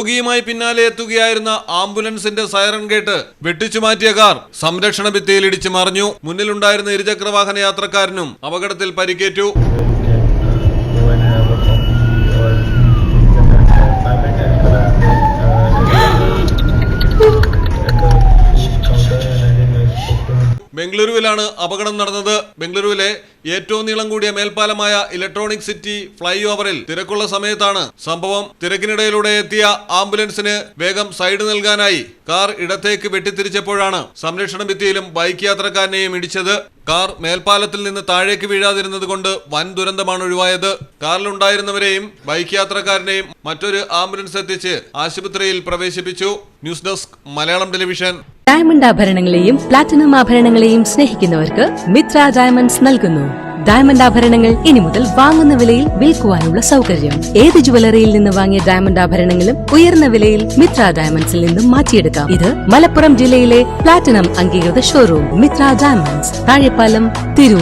രോഗിയുമായി പിന്നാലെ എത്തുകയായിരുന്ന ആംബുലൻസിന്റെ സൈറൺ കേട്ട് വെട്ടിച്ചു മാറ്റിയ കാർ സംരക്ഷണ ഭിത്തിയിൽ ഇടിച്ചു മറിഞ്ഞു. മുന്നിലുണ്ടായിരുന്ന ഇരുചക്രവാഹന യാത്രക്കാരനും അപകടത്തിൽ പരിക്കേറ്റു. ബംഗളൂരുവിലാണ് അപകടം നടന്നത്. ബംഗളൂരുവിലെ ഏറ്റവും നീളം കൂടിയ മേൽപ്പാലമായ ഇലക്ട്രോണിക് സിറ്റി ഫ്ലൈ ഓവറിൽ തിരക്കുള്ള സമയത്താണ് സംഭവം. തിരക്കിനിടയിലൂടെ എത്തിയ ആംബുലൻസിന് വേഗം സൈഡ് നൽകാനായി കാർ ഇടത്തേക്ക് വെട്ടിത്തിരിച്ചപ്പോഴാണ് സംരക്ഷണ ഭിത്തിയിലും ബൈക്ക് യാത്രക്കാരനെയും ഇടിച്ചത്. കാർ മേൽപ്പാലത്തിൽ നിന്ന് താഴേക്ക് വീഴാതിരുന്നത് കൊണ്ട് വൻ ദുരന്തമാണ് ഒഴിവായത്. കാറിലുണ്ടായിരുന്നവരെയും ബൈക്ക് യാത്രക്കാരനെയും മറ്റൊരു ആംബുലൻസ് എത്തിച്ച് ആശുപത്രിയിൽ പ്രവേശിപ്പിച്ചു. News desk Malayalam television. Diamond ആഭരണങ്ങളെയും platinum ആഭരണങ്ങളെയും സ്നേഹിക്കുന്നവർക്ക് മിത്ര ഡയമണ്ട്സ് നൽകുന്നു. ഡയമണ്ട് ആഭരണങ്ങൾ ഇനി മുതൽ വാങ്ങുന്ന വിലയിൽ വിൽക്കുവാനുള്ള സൗകര്യം. ഏത് ജുവലറിയിൽ നിന്ന് വാങ്ങിയ ഡയമണ്ട് ആഭരണങ്ങളും ഉയർന്ന വിലയിൽ മിത്ര ഡയമണ്ട്സിൽ നിന്നും മാറ്റിയെടുക്കാം. ഇത് മലപ്പുറം ജില്ലയിലെ പ്ലാറ്റിനം അംഗീകൃത ഷോറൂം മിത്ര ഡയമണ്ട്സ് താഴെപ്പാലം തിരൂർ.